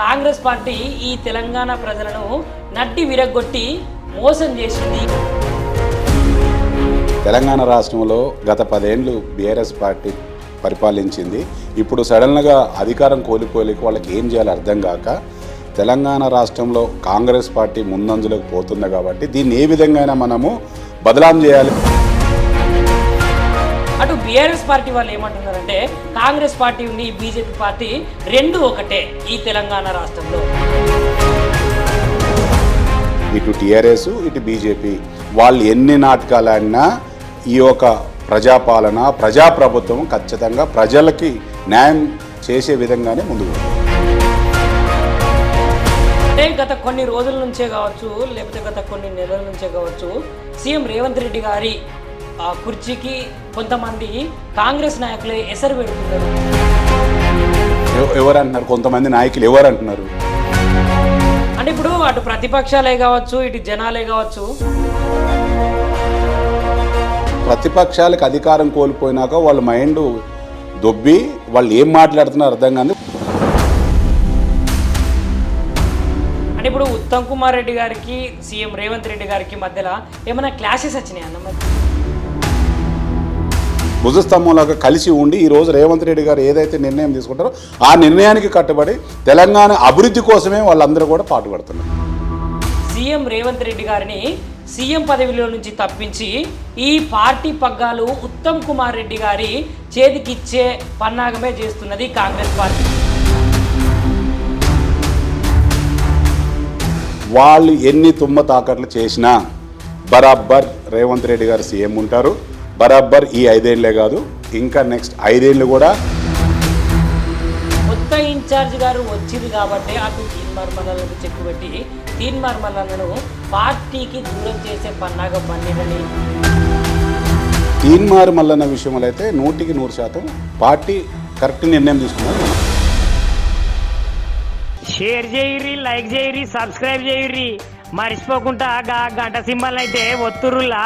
Congress party ఈ తెలంగాణ ప్రజలను నడ్డి విరగొట్టి మోసం చేసింది. తెలంగాణ రాష్ట్రంలో గత పదేండ్లు బీఆర్ఎస్ పార్టీ పరిపాలించింది. ఇప్పుడు సడన్గా అధికారం కోల్పోలేక వాళ్ళకి ఏం చేయాలో అర్థం కాక తెలంగాణ రాష్ట్రంలో కాంగ్రెస్ పార్టీ ముందంజలోకి పోతుంది కాబట్టి దీన్ని ఏ విధంగా మనము బదలాం చేయాలి. అటు బీఆర్ఎస్ పార్టీ వాళ్ళు ఏమంటున్నారంటే కాంగ్రెస్ పార్టీ ఉంది బీజేపీ పార్టీ రెండు ఒకటే ఈ తెలంగాణ రాష్ట్రంలో ఇటు టీఆర్ఎస్ ఇటు బీజేపీ వాళ్ళు ఎన్ని నాటకాలు ఆడినా ఈ యొక్క ప్రజాపాలన ప్రజాప్రభుత్వం ఖచ్చితంగా ప్రజలకి న్యాయం చేసే విధంగానే ముందుకు పోతుంది. అంటే గత కొన్ని రోజుల నుంచే కావచ్చు లేకపోతే గత కొన్ని నెలల నుంచే కావచ్చు సీఎం రేవంత్ రెడ్డి గారి ఆ కుర్చీకి కొంతమంది కాంగ్రెస్ నాయకులే ఎసరు పెడుతున్నారు. ఎవ- ఎవరు అంటున్నారు కొంతమంది నాయకులు ఎవరు అంటున్నారు అంటే ఇప్పుడు అటు ప్రతిపక్షాలే కావచ్చు ఇటు జనాలే కావచ్చు. ప్రతిపక్షాలకు అధికారం కోల్పోయినాక వాళ్ళ మైండ్ దొబ్బి వాళ్ళు ఏం మాట్లాడుతున్నారో అర్థం కాదు అంటే ఇప్పుడు ఉత్తమ్ కుమార్ రెడ్డి గారికి సీఎం రేవంత్ రెడ్డి గారికి మధ్యలో ఏమైనా క్లాషెస్ వచ్చినాయి అన్న మరి? భుజస్తంభంలాగా కలిసి ఉండి ఈ రోజు రేవంత్ రెడ్డి గారు ఏదైతే నిర్ణయం తీసుకుంటారో ఆ నిర్ణయానికి కట్టుబడి తెలంగాణ అభివృద్ధి కోసమే వాళ్ళందరూ కూడా పాటుపడుతున్నారు సీఎం రేవంత్ రెడ్డి గారిని సీఎం పదవిలో నుంచి తప్పించి ఈ పార్టీ పగ్గాలు ఉత్తమ్ కుమార్ రెడ్డి గారి చేతికిచ్చే పన్నాగమే చేస్తున్నది కాంగ్రెస్ పార్టీ. వాళ్ళు ఎన్ని తుమ్మ తాకట్లు చేసినా బరాబ్బర్ రేవంత్ రెడ్డి గారు సీఎం ఉంటారు. బరాబ్బర్ ఈ ఐదేళ్ళే కాదు ఇంకా నెక్స్ట్ ఐదేళ్ళు కూడా కొత్త ఇన్ఛార్జ్ గారు వచ్చింది కాబట్టి అటు తీన్మార్ మల్లలకు చెక్కు పెట్టి తీన్మార్ మల్లలను పార్టీకి దూరం చేసే పన్నాగం పన్నీరని. తీన్మారు మల్లన్న విషయంలో అయితే నూటికి నూరు శాతం పార్టీ కరెక్ట్ నిర్ణయం తీసుకున్నారు. షేర్ చేయర్రి లైక్ చేయర్రి సబ్స్క్రైబ్ చేయర్రి. మర్చిపోకుండా గంట సింబల్ అయితే ఒత్తురులా